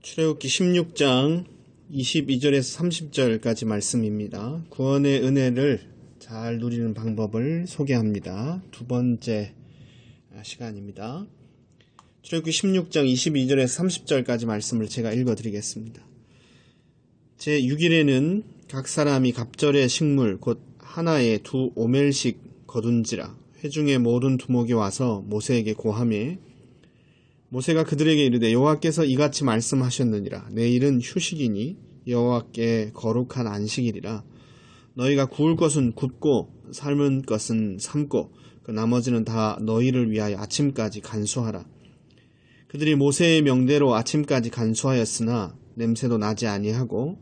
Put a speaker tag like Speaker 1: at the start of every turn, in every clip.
Speaker 1: 출애굽기 16장 22절에서 30절까지 말씀입니다. 구원의 은혜를 잘 누리는 방법을 소개합니다. 두 번째 시간입니다. 출애굽기 16장 22절에서 30절까지 말씀을 제가 읽어 드리겠습니다. 제 6일에는 각 사람이 갑절의 식물 곧 하나에 두 오멜씩 거둔지라 회중의 모든 두목이 와서 모세에게 고함해 모세가 그들에게 이르되 여호와께서 이같이 말씀하셨느니라. 내일은 휴식이니 여호와께 거룩한 안식일이라. 너희가 구울 것은 굽고 삶은 것은 삶고 그 나머지는 다 너희를 위하여 아침까지 간수하라. 그들이 모세의 명대로 아침까지 간수하였으나 냄새도 나지 아니하고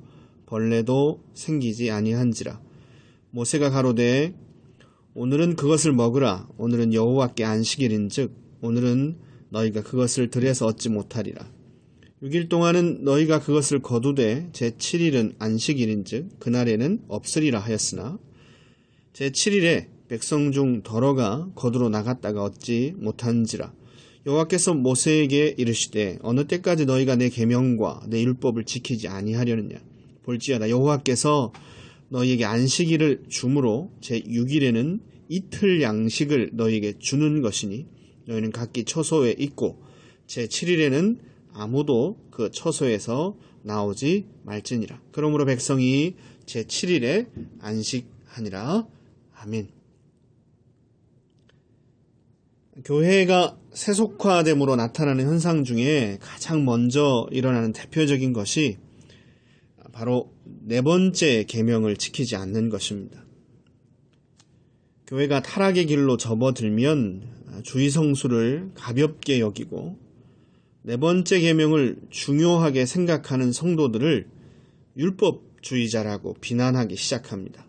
Speaker 1: 벌레도 생기지 아니한지라. 모세가 가로되 오늘은 그것을 먹으라. 오늘은 여호와께 안식일인즉 오늘은 너희가 그것을 들여서 얻지 못하리라. 6일 동안은 너희가 그것을 거두되 제7일은 안식일인즉 그날에는 없으리라 하였으나 제7일에 백성 중 더러가 거두러 나갔다가 얻지 못한지라 여호와께서 모세에게 이르시되 어느 때까지 너희가 내 계명과 내 율법을 지키지 아니하려느냐 볼지어다 여호와께서 너희에게 안식일을 주므로 제 6일에는 이틀 양식을 너희에게 주는 것이니 너희는 각기 처소에 있고 제 7일에는 아무도 그 처소에서 나오지 말지니라. 그러므로 백성이 제 7일에 안식하니라. 아멘. 교회가 세속화됨으로 나타나는 현상 중에 가장 먼저 일어나는 대표적인 것이 바로 네 번째 계명을 지키지 않는 것입니다. 교회가 타락의 길로 접어들면 주의 성수를 가볍게 여기고 네 번째 계명을 중요하게 생각하는 성도들을 율법주의자라고 비난하기 시작합니다.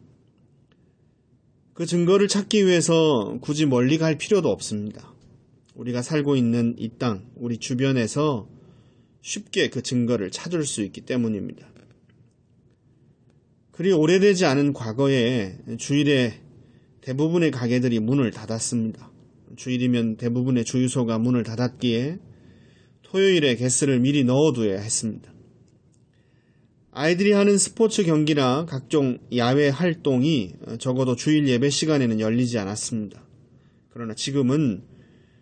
Speaker 1: 그 증거를 찾기 위해서 굳이 멀리 갈 필요도 없습니다. 우리가 살고 있는 이 땅, 우리 주변에서 쉽게 그 증거를 찾을 수 있기 때문입니다. 그리 오래되지 않은 과거에 주일에 대부분의 가게들이 문을 닫았습니다. 주일이면 대부분의 주유소가 문을 닫았기에 토요일에 게스를 미리 넣어두어야 했습니다. 아이들이 하는 스포츠 경기나 각종 야외 활동이 적어도 주일 예배 시간에는 열리지 않았습니다. 그러나 지금은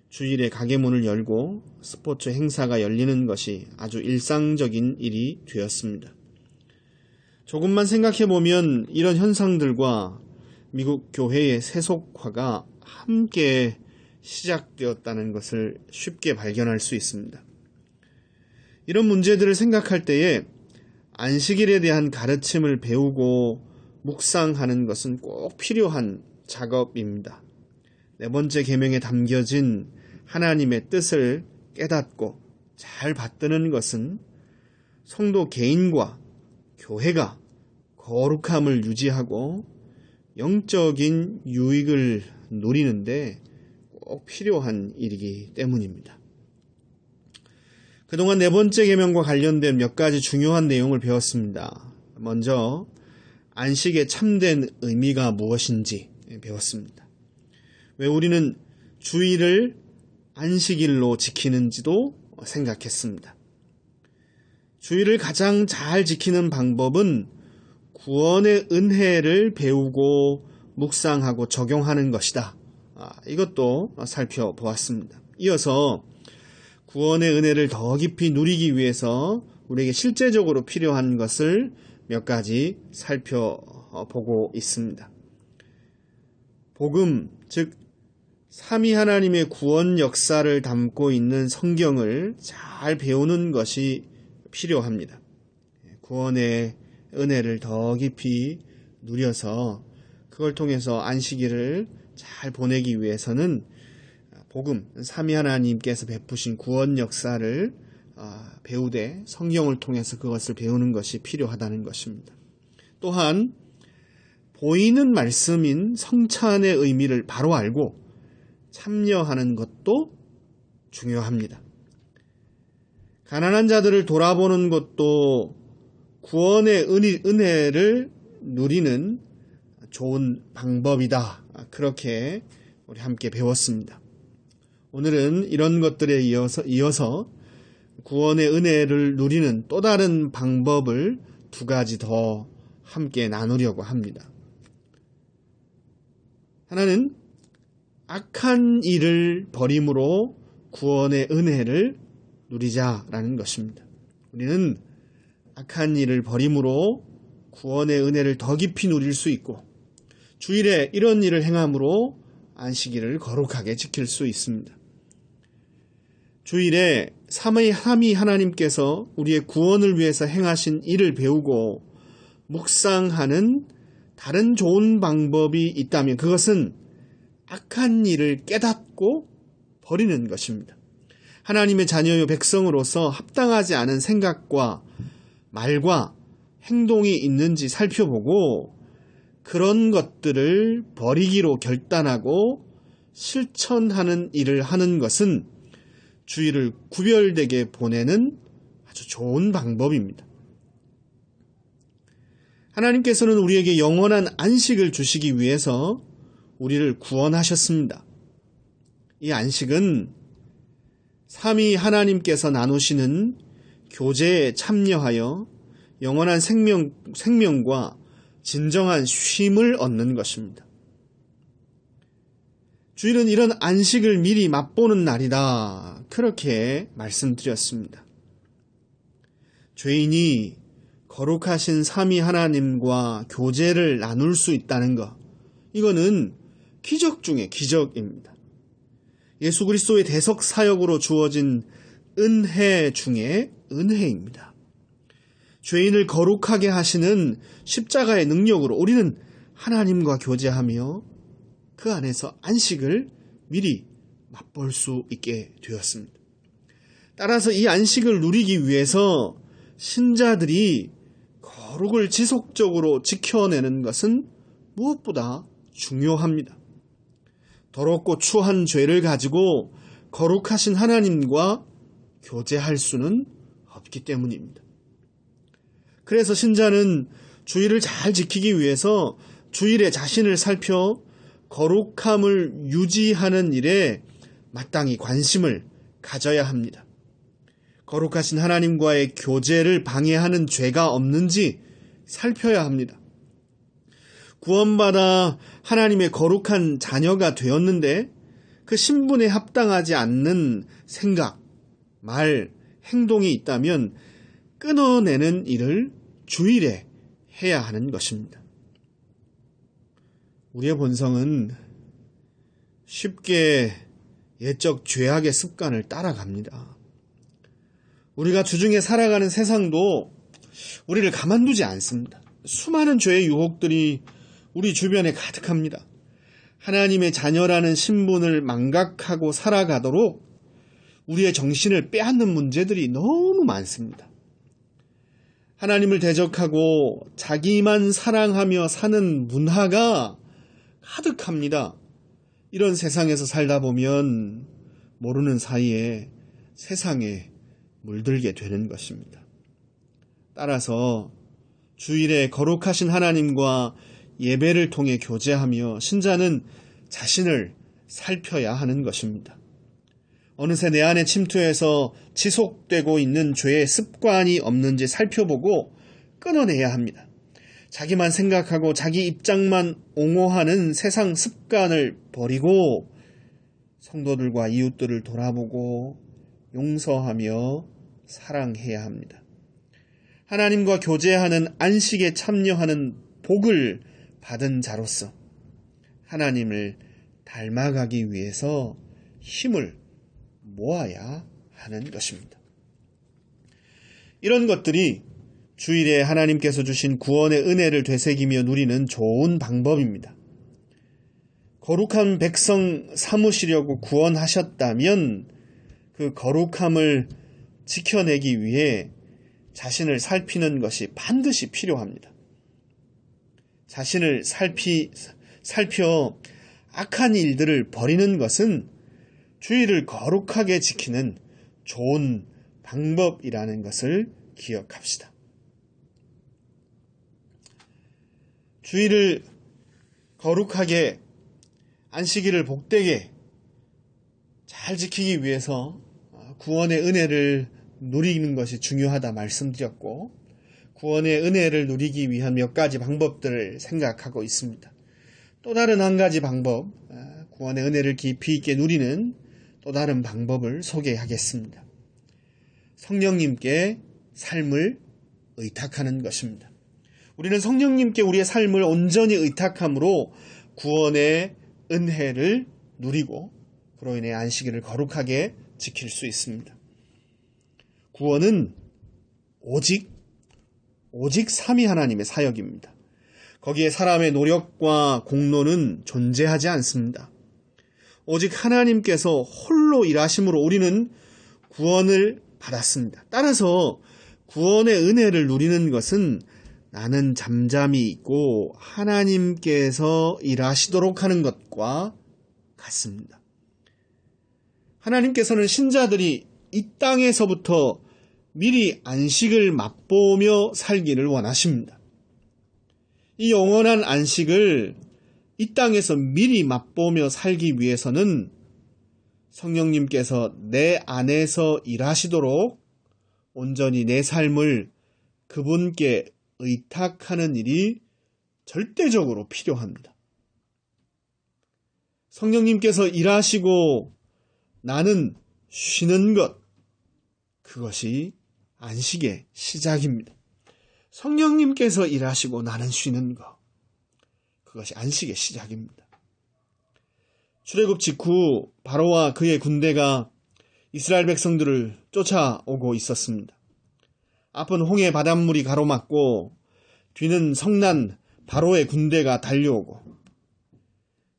Speaker 1: 주일에 가게 문을 열고 스포츠 행사가 열리는 것이 아주 일상적인 일이 되었습니다. 조금만 생각해 보면 이런 현상들과 미국 교회의 세속화가 함께 시작되었다는 것을 쉽게 발견할 수 있습니다. 이런 문제들을 생각할 때에 안식일에 대한 가르침을 배우고 묵상하는 것은 꼭 필요한 작업입니다. 네 번째 계명에 담겨진 하나님의 뜻을 깨닫고 잘 받드는 것은 성도 개인과 교회가 거룩함을 유지하고 영적인 유익을 누리는데 꼭 필요한 일이기 때문입니다. 그동안 네 번째 계명과 관련된 몇 가지 중요한 내용을 배웠습니다. 먼저 안식의 참된 의미가 무엇인지 배웠습니다. 왜 우리는 주의를 안식일로 지키는지도 생각했습니다. 주의를 가장 잘 지키는 방법은 구원의 은혜를 배우고 묵상하고 적용하는 것이다. 아, 이것도 살펴보았습니다. 이어서 구원의 은혜를 더 깊이 누리기 위해서 우리에게 실제적으로 필요한 것을 몇 가지 살펴보고 있습니다. 복음, 즉, 삼위 하나님의 구원 역사를 담고 있는 성경을 잘 배우는 것이 필요합니다. 구원의 은혜를 더 깊이 누려서 그걸 통해서 안식일을 잘 보내기 위해서는 복음, 삼위 하나님께서 베푸신 구원 역사를 아, 배우되 성경을 통해서 그것을 배우는 것이 필요하다는 것입니다. 또한 보이는 말씀인 성찬의 의미를 바로 알고 참여하는 것도 중요합니다. 가난한 자들을 돌아보는 것도 구원의 은혜를 누리는 좋은 방법이다. 그렇게 우리 함께 배웠습니다. 오늘은 이런 것들에 이어서, 이어서 구원의 은혜를 누리는 또 다른 방법을 두 가지 더 함께 나누려고 합니다. 하나는 악한 일을 버림으로 구원의 은혜를 누리자라는 것입니다. 우리는 악한 일을 버림으로 구원의 은혜를 더 깊이 누릴 수 있고 주일에 이런 일을 행함으로 안식일을 거룩하게 지킬 수 있습니다. 주일에 삼위 삼위 하나님께서 우리의 구원을 위해서 행하신 일을 배우고 묵상하는 다른 좋은 방법이 있다면 그것은 악한 일을 깨닫고 버리는 것입니다. 하나님의 자녀요 백성으로서 합당하지 않은 생각과 말과 행동이 있는지 살펴보고 그런 것들을 버리기로 결단하고 실천하는 일을 하는 것은 주의를 구별되게 보내는 아주 좋은 방법입니다. 하나님께서는 우리에게 영원한 안식을 주시기 위해서 우리를 구원하셨습니다. 이 안식은 삼위 하나님께서 나누시는 교제에 참여하여 영원한 생명, 생명과 진정한 쉼을 얻는 것입니다. 주일은 이런 안식을 미리 맛보는 날이다. 그렇게 말씀드렸습니다. 죄인이 거룩하신 삼위 하나님과 교제를 나눌 수 있다는 것. 이거는 기적 중의 기적입니다. 예수 그리스도의 대석 사역으로 주어진 은혜 중에 은혜입니다. 죄인을 거룩하게 하시는 십자가의 능력으로 우리는 하나님과 교제하며 그 안에서 안식을 미리 맛볼 수 있게 되었습니다. 따라서 이 안식을 누리기 위해서 신자들이 거룩을 지속적으로 지켜내는 것은 무엇보다 중요합니다. 더럽고 추한 죄를 가지고 거룩하신 하나님과 교제할 수는 없기 때문입니다. 그래서 신자는 주의를 잘 지키기 위해서 주일에 자신을 살펴 거룩함을 유지하는 일에 마땅히 관심을 가져야 합니다. 거룩하신 하나님과의 교제를 방해하는 죄가 없는지 살펴야 합니다. 구원받아 하나님의 거룩한 자녀가 되었는데 그 신분에 합당하지 않는 생각, 말, 행동이 있다면 끊어내는 일을 주일에 해야 하는 것입니다. 우리의 본성은 쉽게 예적 죄악의 습관을 따라갑니다. 우리가 주중에 살아가는 세상도 우리를 가만두지 않습니다. 수많은 죄의 유혹들이 우리 주변에 가득합니다. 하나님의 자녀라는 신분을 망각하고 살아가도록 우리의 정신을 빼앗는 문제들이 너무 많습니다. 하나님을 대적하고 자기만 사랑하며 사는 문화가 가득합니다. 이런 세상에서 살다 보면 모르는 사이에 세상에 물들게 되는 것입니다. 따라서 주일에 거룩하신 하나님과 예배를 통해 교제하며 신자는 자신을 살펴야 하는 것입니다. 어느새 내 안에 침투해서 지속되고 있는 죄의 습관이 없는지 살펴보고 끊어내야 합니다. 자기만 생각하고 자기 입장만 옹호하는 세상 습관을 버리고 성도들과 이웃들을 돌아보고 용서하며 사랑해야 합니다. 하나님과 교제하는 안식에 참여하는 복을 받은 자로서 하나님을 닮아가기 위해서 힘을 모아야 하는 것입니다. 이런 것들이 주일에 하나님께서 주신 구원의 은혜를 되새기며 누리는 좋은 방법입니다. 거룩한 백성 삼으시려고 구원하셨다면 그 거룩함을 지켜내기 위해 자신을 살피는 것이 반드시 필요합니다. 자신을 살피, 살펴 악한 일들을 버리는 것은 주의를 거룩하게 지키는 좋은 방법이라는 것을 기억합시다. 주의를 거룩하게 안식일을 복되게 잘 지키기 위해서 구원의 은혜를 누리는 것이 중요하다 말씀드렸고 구원의 은혜를 누리기 위한 몇 가지 방법들을 생각하고 있습니다. 또 다른 한 가지 방법, 아, 구원의 은혜를 깊이 있게 누리는 또 다른 방법을 소개하겠습니다. 성령님께 삶을 의탁하는 것입니다. 우리는 성령님께 우리의 삶을 온전히 의탁함으로 구원의 은혜를 누리고 그로 인해 안식일을 거룩하게 지킬 수 있습니다. 구원은 오직 오직 삼위 하나님의 사역입니다. 거기에 사람의 노력과 공로는 존재하지 않습니다. 오직 하나님께서 홀로 일하심으로 우리는 구원을 받았습니다. 따라서 구원의 은혜를 누리는 것은 나는 잠잠히 있고 하나님께서 일하시도록 하는 것과 같습니다. 하나님께서는 신자들이 이 땅에서부터 미리 안식을 맛보며 살기를 원하십니다. 이 영원한 안식을 이 땅에서 미리 맛보며 살기 위해서는 성령님께서 내 안에서 일하시도록 온전히 내 삶을 그분께 의탁하는 일이 절대적으로 필요합니다. 성령님께서 일하시고 나는 쉬는 것, 그것이 안식의 시작입니다. 성령님께서 일하시고 나는 쉬는 것. 그것이 안식의 시작입니다. 출애굽 직후 바로와 그의 군대가 이스라엘 백성들을 쫓아오고 있었습니다. 앞은 홍해 바닷물이 가로막고 뒤는 성난 바로의 군대가 달려오고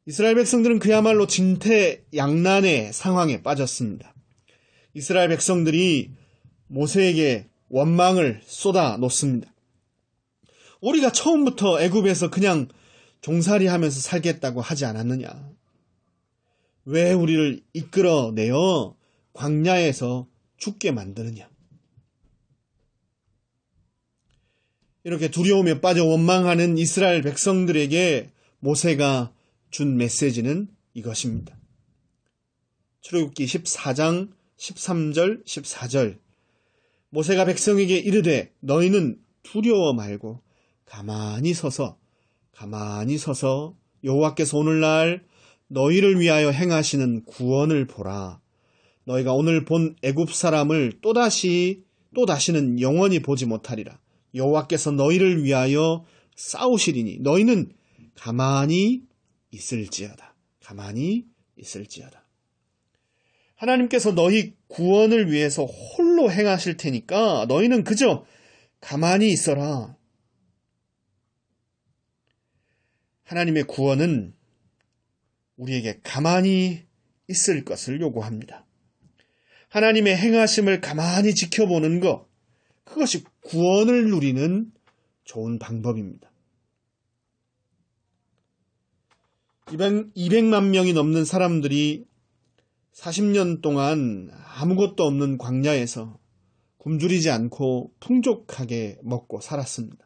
Speaker 1: 이스라엘 백성들은 그야말로 진퇴양난의 상황에 빠졌습니다. 이스라엘 백성들이 모세에게 원망을 쏟아 놓습니다. 우리가 처음부터 애굽에서 그냥 종살이 하면서 살겠다고 하지 않았느냐? 왜 우리를 이끌어내어 광야에서 죽게 만드느냐? 이렇게 두려움에 빠져 원망하는 이스라엘 백성들에게 모세가 준 메시지는 이것입니다. 출애굽기 14장 13절 14절 모세가 백성에게 이르되 너희는 두려워 말고 가만히 서서 가만히 서서 여호와께서 오늘날 너희를 위하여 행하시는 구원을 보라. 너희가 오늘 본 애굽 사람을 또다시 또 다시는 영원히 보지 못하리라. 여호와께서 너희를 위하여 싸우시리니 너희는 가만히 있을지어다. 가만히 있을지어다. 하나님께서 너희 구원을 위해서 홀로 행하실 테니까 너희는 그저 가만히 있어라. 하나님의 구원은 우리에게 가만히 있을 것을 요구합니다. 하나님의 행하심을 가만히 지켜보는 것, 그것이 구원을 누리는 좋은 방법입니다. 200 만 명이 넘는 사람들이 40년 동안 아무것도 없는 광야에서 굶주리지 않고 풍족하게 먹고 살았습니다.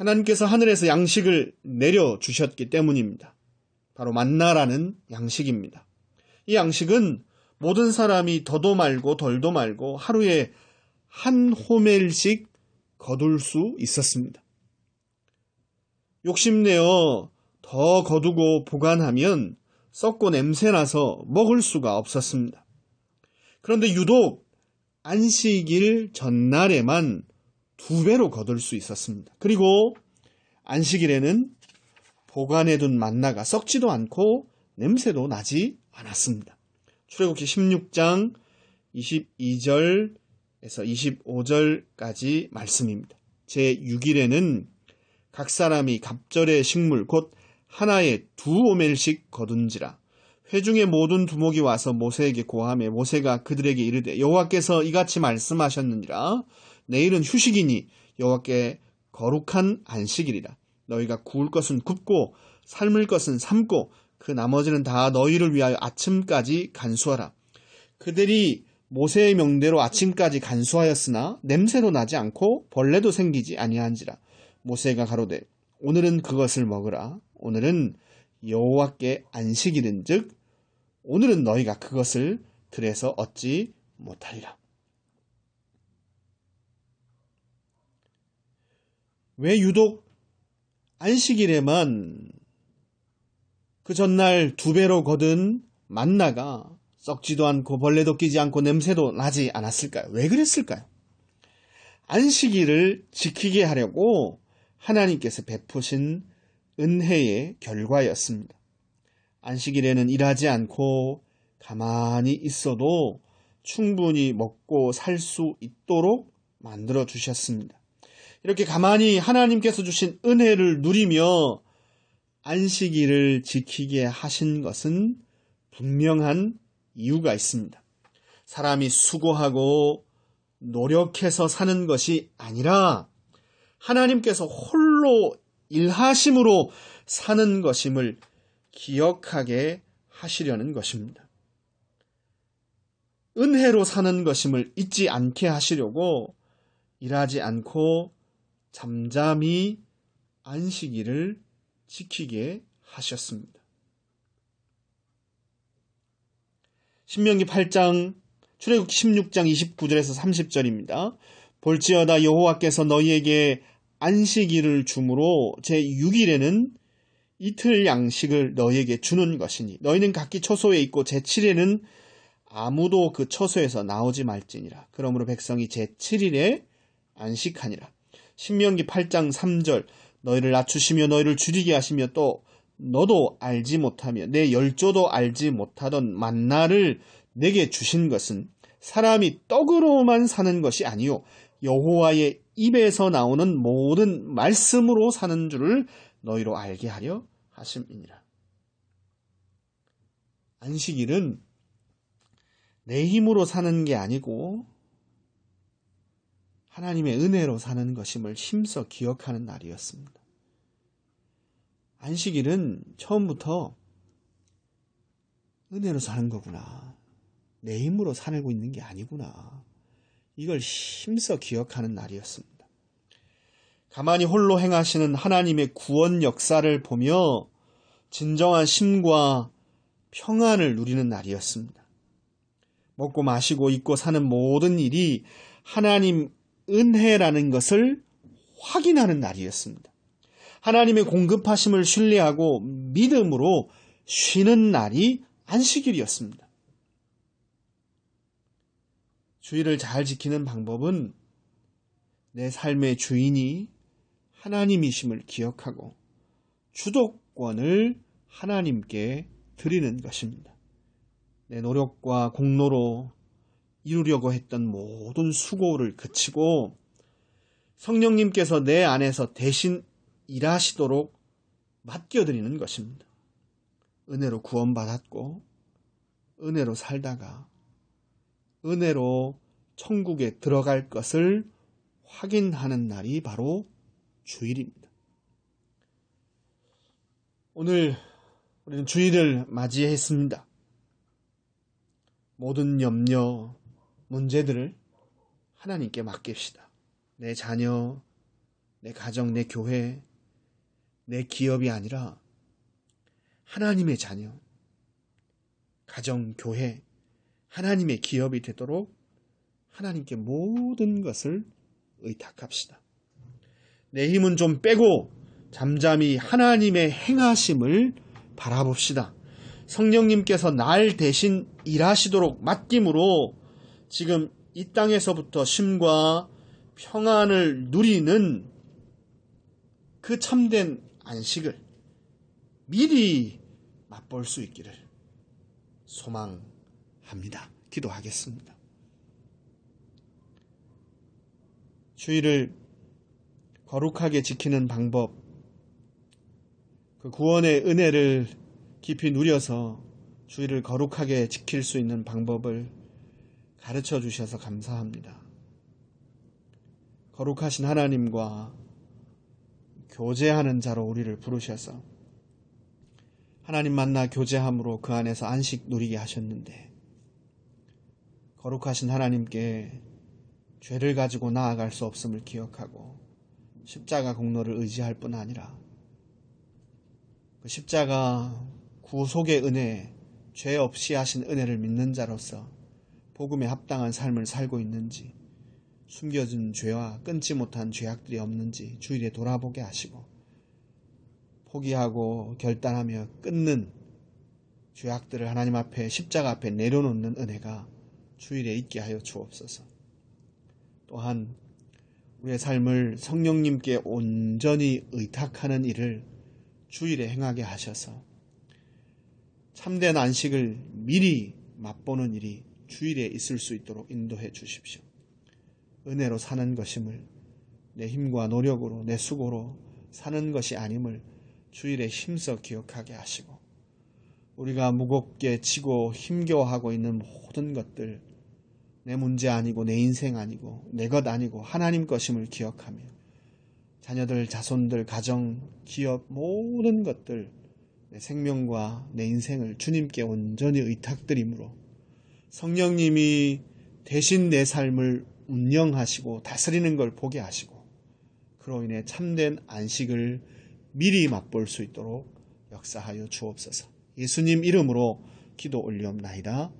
Speaker 1: 하나님께서 하늘에서 양식을 내려주셨기 때문입니다. 바로 만나라는 양식입니다. 이 양식은 모든 사람이 더도 말고 덜도 말고 하루에 한 호멜씩 거둘 수 있었습니다. 욕심내어 더 거두고 보관하면 썩고 냄새나서 먹을 수가 없었습니다. 그런데 유독 안식일 전날에만 두 배로 거둘 수 있었습니다. 그리고 안식일에는 보관해 둔 만나가 썩지도 않고 냄새도 나지 않았습니다. 출애굽기 16장 22절에서 25절까지 말씀입니다. 제 6일에는 각 사람이 갑절의 식물 곧 하나에 두 오멜씩 거둔지라 회중의 모든 두목이 와서 모세에게 고함해 모세가 그들에게 이르되 여호와께서 이같이 말씀하셨느니라 내일은 휴식이니 여호와께 거룩한 안식일이라. 너희가 구울 것은 굽고 삶을 것은 삶고 그 나머지는 다 너희를 위하여 아침까지 간수하라. 그들이 모세의 명대로 아침까지 간수하였으나 냄새도 나지 않고 벌레도 생기지 아니한지라. 모세가 가로되 오늘은 그것을 먹으라. 오늘은 여호와께 안식일인즉 오늘은 너희가 그것을 들에서 얻지 못하리라. 왜 유독 안식일에만 그 전날 두 배로 거둔 만나가 썩지도 않고 벌레도 끼지 않고 냄새도 나지 않았을까요? 왜 그랬을까요? 안식일을 지키게 하려고 하나님께서 베푸신 은혜의 결과였습니다. 안식일에는 일하지 않고 가만히 있어도 충분히 먹고 살 수 있도록 만들어 주셨습니다. 이렇게 가만히 하나님께서 주신 은혜를 누리며 안식일을 지키게 하신 것은 분명한 이유가 있습니다. 사람이 수고하고 노력해서 사는 것이 아니라 하나님께서 홀로 일하심으로 사는 것임을 기억하게 하시려는 것입니다. 은혜로 사는 것임을 잊지 않게 하시려고 일하지 않고 잠잠히 안식일을 지키게 하셨습니다. 신명기 8장 출애굽 16장 29절에서 30절입니다. 볼지어다 여호와께서 너희에게 안식일을 주므로 제 6일에는 이틀 양식을 너희에게 주는 것이니 너희는 각기 처소에 있고 제 7일에는 아무도 그 처소에서 나오지 말지니라. 그러므로 백성이 제 7일에 안식하니라. 신명기 8장 3절 너희를 낮추시며 너희를 줄이게 하시며 또 너도 알지 못하며 내 열조도 알지 못하던 만나를 내게 주신 것은 사람이 떡으로만 사는 것이 아니요 여호와의 입에서 나오는 모든 말씀으로 사는 줄을 너희로 알게 하려 하심이니라. 안식일은 내 힘으로 사는 게 아니고 하나님의 은혜로 사는 것임을 힘써 기억하는 날이었습니다. 안식일은 처음부터 은혜로 사는 거구나. 내 힘으로 살고 있는 게 아니구나. 이걸 힘써 기억하는 날이었습니다. 가만히 홀로 행하시는 하나님의 구원 역사를 보며 진정한 심과 평안을 누리는 날이었습니다. 먹고 마시고 입고 사는 모든 일이 하나님 은혜라는 것을 확인하는 날이었습니다. 하나님의 공급하심을 신뢰하고 믿음으로 쉬는 날이 안식일이었습니다. 주의를 잘 지키는 방법은 내 삶의 주인이 하나님이심을 기억하고 주도권을 하나님께 드리는 것입니다. 내 노력과 공로로 이루려고 했던 모든 수고를 그치고 성령님께서 내 안에서 대신 일하시도록 맡겨드리는 것입니다. 은혜로 구원받았고, 은혜로 살다가, 은혜로 천국에 들어갈 것을 확인하는 날이 바로 주일입니다. 오늘 우리는 주일을 맞이했습니다. 모든 염려, 문제들을 하나님께 맡깁시다. 내 자녀, 내 가정, 내 교회, 내 기업이 아니라 하나님의 자녀, 가정, 교회, 하나님의 기업이 되도록 하나님께 모든 것을 의탁합시다. 내 힘은 좀 빼고 잠잠히 하나님의 행하심을 바라봅시다. 성령님께서 날 대신 일하시도록 맡김으로 지금 이 땅에서부터 심과 평안을 누리는 그 참된 안식을 미리 맛볼 수 있기를 소망합니다. 기도하겠습니다. 주의를 거룩하게 지키는 방법, 그 구원의 은혜를 깊이 누려서 주의를 거룩하게 지킬 수 있는 방법을 가르쳐 주셔서 감사합니다. 거룩하신 하나님과 교제하는 자로 우리를 부르셔서 하나님 만나 교제함으로 그 안에서 안식 누리게 하셨는데 거룩하신 하나님께 죄를 가지고 나아갈 수 없음을 기억하고 십자가 공로를 의지할 뿐 아니라 그 십자가 구속의 은혜, 죄 없이 하신 은혜를 믿는 자로서 복음에 합당한 삶을 살고 있는지, 숨겨진 죄와 끊지 못한 죄악들이 없는지 주일에 돌아보게 하시고, 포기하고 결단하며 끊는 죄악들을 하나님 앞에 십자가 앞에 내려놓는 은혜가 주일에 있게 하여 주옵소서. 또한 우리의 삶을 성령님께 온전히 의탁하는 일을 주일에 행하게 하셔서 참된 안식을 미리 맛보는 일이 주일에 있을 수 있도록 인도해 주십시오. 은혜로 사는 것임을 내 힘과 노력으로 내 수고로 사는 것이 아님을 주일에 힘써 기억하게 하시고 우리가 무겁게 지고 힘겨워하고 있는 모든 것들 내 문제 아니고 내 인생 아니고 내 것 아니고 하나님 것임을 기억하며 자녀들, 자손들, 가정, 기업 모든 것들 내 생명과 내 인생을 주님께 온전히 의탁드림으로 성령님이 대신 내 삶을 운영하시고 다스리는 걸 보게 하시고 그로 인해 참된 안식을 미리 맛볼 수 있도록 역사하여 주옵소서. 예수님 이름으로 기도 올리옵나이다.